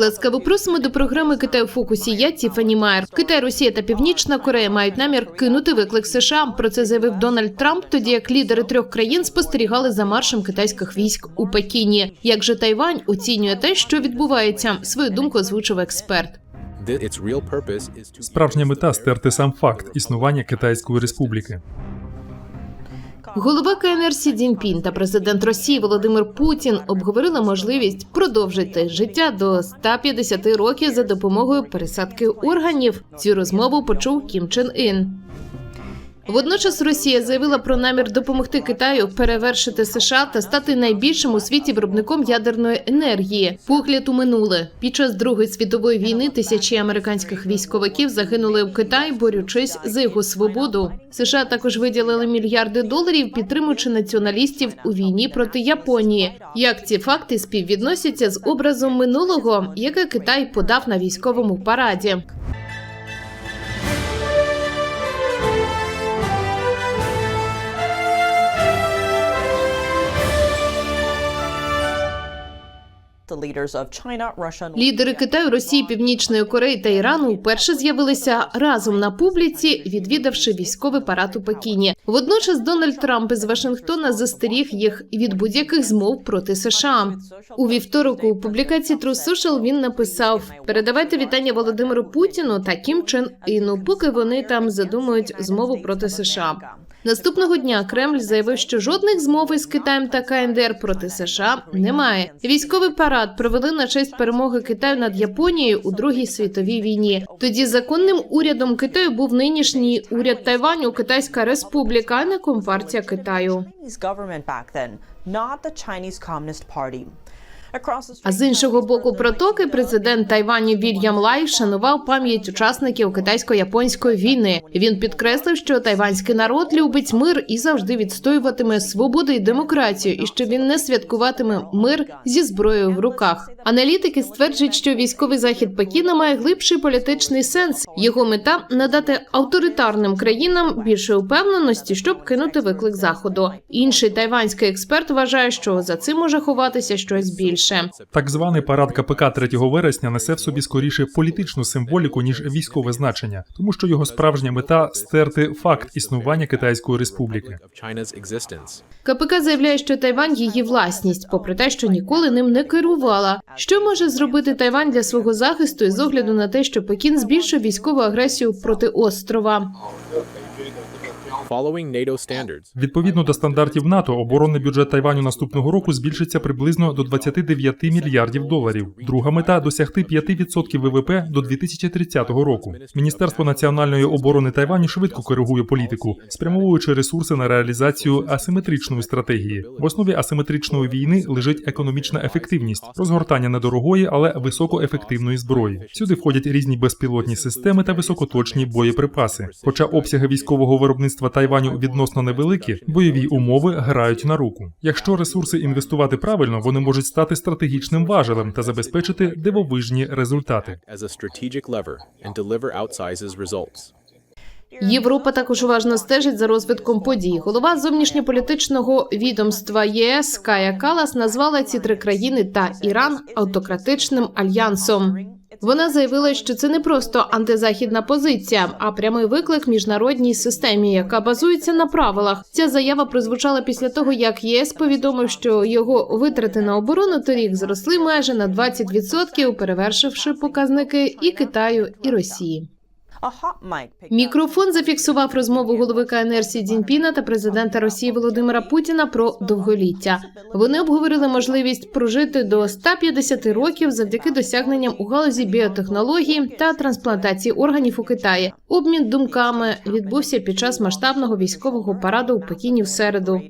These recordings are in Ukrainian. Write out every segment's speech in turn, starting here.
Ласкаво просимо до програми Китай у фокусі. Я Тіфані Майер. Китай, Росія та Північна Корея мають намір кинути виклик США. Про це заявив Дональд Трамп, тоді як лідери трьох країн спостерігали за маршем китайських військ у Пекіні. Як же Тайвань оцінює те, що відбувається? Свою думку озвучив експерт. Справжня мета стерти сам факт існування Китайської республіки. Голова КНР Сі Цзіньпін та президент Росії Володимир Путін обговорили можливість продовжити життя до 150 років за допомогою пересадки органів. Цю розмову почув Кім Чен Ін. Водночас Росія заявила про намір допомогти Китаю перевершити США та стати найбільшим у світі виробником ядерної енергії. Погляд у минуле під час Другої світової війни тисячі американських військовиків загинули в Китаї, борючись за його свободу. США також виділили мільярди доларів, підтримуючи націоналістів у війні проти Японії. Як ці факти співвідносяться з образом минулого, яке Китай подав на військовому параді? Лідери Китаю, Росії, Північної Кореї та Ірану вперше з'явилися разом на публіці, відвідавши військовий парад у Пекіні. Водночас Дональд Трамп із Вашингтона застеріг їх від будь-яких змов проти США. У вівторок у публікації True Social він написав: передавайте вітання Володимиру Путіну та Кім Чен Іну, поки вони там задумують змову проти США. Наступного дня Кремль заявив, що жодних змов із Китаєм та КНДР проти США немає. Військовий парад провели на честь перемоги Китаю над Японією у Другій світовій війні. Тоді законним урядом Китаю був нинішній уряд Тайваню, Китайська Республіка, а не компартія Китаю. А з іншого боку протоки президент Тайваню Вільям Лай шанував пам'ять учасників китайсько-японської війни. Він підкреслив, що тайванський народ любить мир і завжди відстоюватиме свободу і демократію, і що він не святкуватиме мир зі зброєю в руках. Аналітики стверджують, що військовий захід Пекіна має глибший політичний сенс. Його мета надати авторитарним країнам більше упевненості, щоб кинути виклик заходу. Інший тайванський експерт вважає, що за цим може ховатися щось більше. Так званий парад КПК 3 вересня несе в собі скоріше політичну символіку ніж військове значення, тому що його справжня мета стерти факт існування Китайської республіки. КПК заявляє, що Тайвань її власність, попри те, що ніколи ним не керувала. Що може зробити Тайвань для свого захисту із огляду на те, що Пекін збільшив військову агресію проти острова? Відповідно до стандартів НАТО, оборонний бюджет Тайваню наступного року збільшиться приблизно до 29 мільярдів доларів. Друга мета досягти 5% ВВП до 2030 року. Міністерство національної оборони Тайваню швидко коригує політику, спрямовуючи ресурси на реалізацію асиметричної стратегії. В основі асиметричної війни лежить економічна ефективність, розгортання недорогої, але високоефективної зброї. Сюди входять різні безпілотні системи та високоточні боєприпаси. Хоча обсяги військового виробництва Тайваню відносно невеликі, бойові умови грають на руку. Якщо ресурси інвестувати правильно, вони можуть стати стратегічним важелем та забезпечити дивовижні результати. Європа також уважно стежить за розвитком подій. Голова зовнішньополітичного відомства ЄС Кая Калас назвала ці три країни та Іран автократичним альянсом. Вона заявила, що це не просто антизахідна позиція, а прямий виклик міжнародній системі, яка базується на правилах. Ця заява прозвучала після того, як єС повідомив, що його витрати на оборону торік зросли майже на 20%, перевершивши показники і Китаю, і Росії. Мікрофон зафіксував розмову голови КНР Сі Цзіньпіна та президента Росії Володимира Путіна про довголіття. Вони обговорили можливість прожити до 150 років завдяки досягненням у галузі біотехнології та трансплантації органів у Китаї. Обмін думками відбувся під час масштабного військового параду у Пекіні в середу.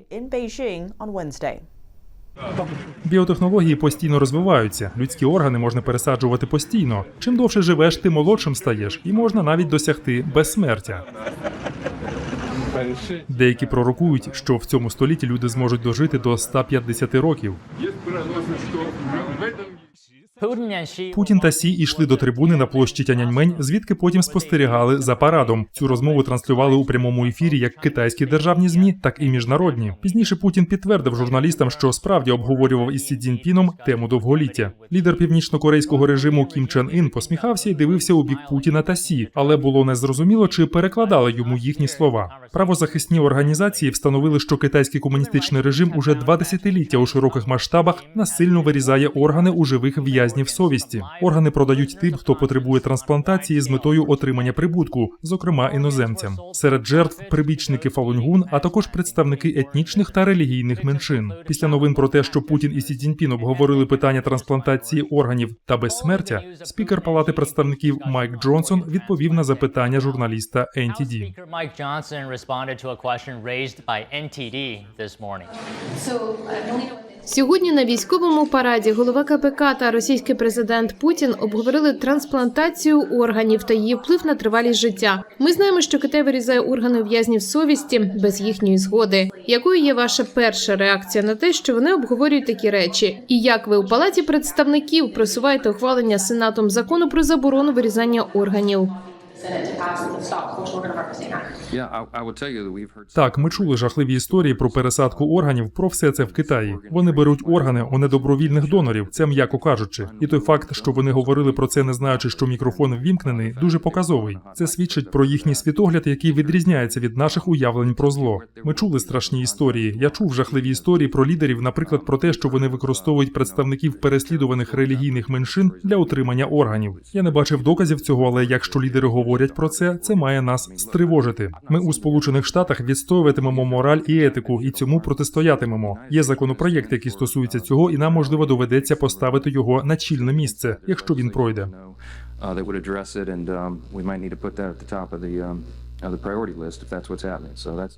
Біотехнології постійно розвиваються. Людські органи можна пересаджувати постійно. Чим довше живеш, тим молодшим стаєш, і можна навіть досягти безсмертя. Деякі пророкують, що в цьому столітті люди зможуть дожити до 150 років. Путін та Сі йшли до трибуни на площі Тяньаньмень, звідки потім спостерігали за парадом. Цю розмову транслювали у прямому ефірі як китайські державні змі, так і міжнародні. Пізніше Путін підтвердив журналістам, що справді обговорював із Сі Цзіньпіном тему довголіття. Лідер північно-корейського режиму Кім Чен Ін посміхався і дивився у бік Путіна та Сі, але було незрозуміло, чи перекладали йому їхні слова. Правозахисні організації встановили, що китайський комуністичний режим уже два десятиліття у широких масштабах насильно вирізає органи у живих в'язнів совісті. Органи продають тим, хто потребує трансплантації з метою отримання прибутку, зокрема іноземцям. Серед жертв прибічники Фалуньгун, а також представники етнічних та релігійних меншин. Після новин про те, що Путін і Сі Цзіньпін обговорили питання трансплантації органів та безсмертя, спікер Палати представників Майк Джонсон відповів на запитання журналіста NTD. Johnson responded to a question raised by NTD this morning. Сьогодні на військовому параді голова КПК та російський президент Путін обговорили трансплантацію органів та її вплив на тривалість життя. Ми знаємо, що Китай вирізає органи в'язнів совісті без їхньої згоди. Якою є ваша перша реакція на те, що вони обговорюють такі речі? І як ви у палаті представників просуваєте ухвалення сенатом закону про заборону вирізання органів? Так, ми чули жахливі історії про пересадку органів, про все це в Китаї. Вони беруть органи у недобровільних донорів, це м'яко кажучи. І той факт, що вони говорили про це, не знаючи, що мікрофон ввімкнений, дуже показовий. Це свідчить про їхній світогляд, який відрізняється від наших уявлень про зло. Ми чули страшні історії. Я чув жахливі історії про лідерів, наприклад, про те, що вони використовують представників переслідуваних релігійних меншин для отримання органів. Я не бачив доказів цього, але якщо лідери говорять про це, це має нас стривожити. Ми у Сполучених Штатах відстоюватимемо мораль і етику, і цьому протистоятимемо. Є законопроєкт, який стосується цього, і нам можливо доведеться поставити його на чільне місце, якщо він пройде.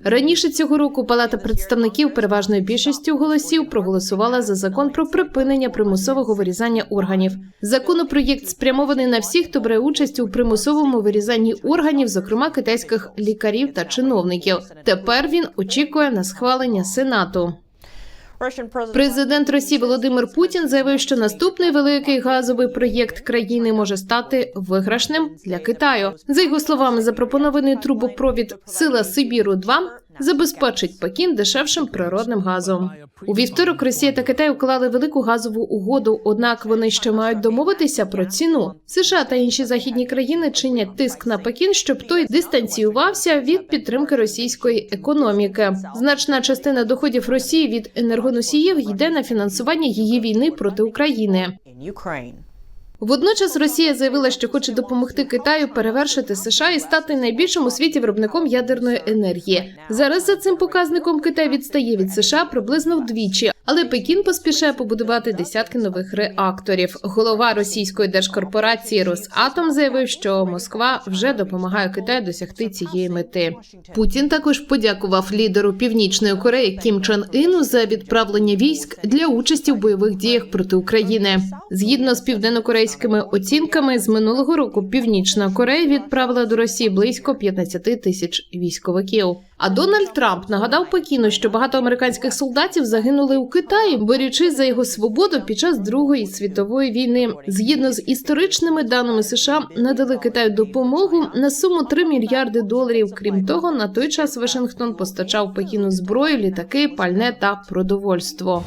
Раніше цього року Палата представників переважною більшістю голосів проголосувала за закон про припинення примусового вирізання органів. Законопроєкт спрямований на всіх, хто бере участь у примусовому вирізанні органів, зокрема китайських лікарів та чиновників. Тепер він очікує на схвалення сенату. Президент Росії Володимир Путін заявив, що наступний великий газовий проєкт країни може стати виграшним для Китаю. За його словами, запропонований трубопровід Сила Сибіру 2 забезпечить Пекін дешевшим природним газом. У вівторок Росія та Китай уклали велику газову угоду, однак вони ще мають домовитися про ціну. США та інші західні країни чинять тиск на Пекін, щоб той дистанціювався від підтримки російської економіки. Значна частина доходів Росії від енергоносіїв йде на фінансування її війни проти України. Водночас Росія заявила, що хоче допомогти Китаю перевершити США і стати найбільшим у світі виробником ядерної енергії. Зараз за цим показником Китай відстає від США приблизно вдвічі, але Пекін поспішає побудувати десятки нових реакторів. Голова російської держкорпорації Росатом заявив, що Москва вже допомагає Китаю досягти цієї мети. Путін також подякував лідеру Північної Кореї Кім Чен Іну за відправлення військ для участі в бойових діях проти України. Згідно з південнокорейськими оцінками, з минулого року Північна Корея відправила до Росії близько 15 тисяч військовиків. А Дональд Трамп нагадав Пекіну, що багато американських солдатів загинули у Китаї, борючись за його свободу під час Другої світової війни. Згідно з історичними даними США, надали Китаю допомогу на суму 3 мільярди доларів. Крім того, на той час Вашингтон постачав Пекіну зброю, літаки, пальне та продовольство.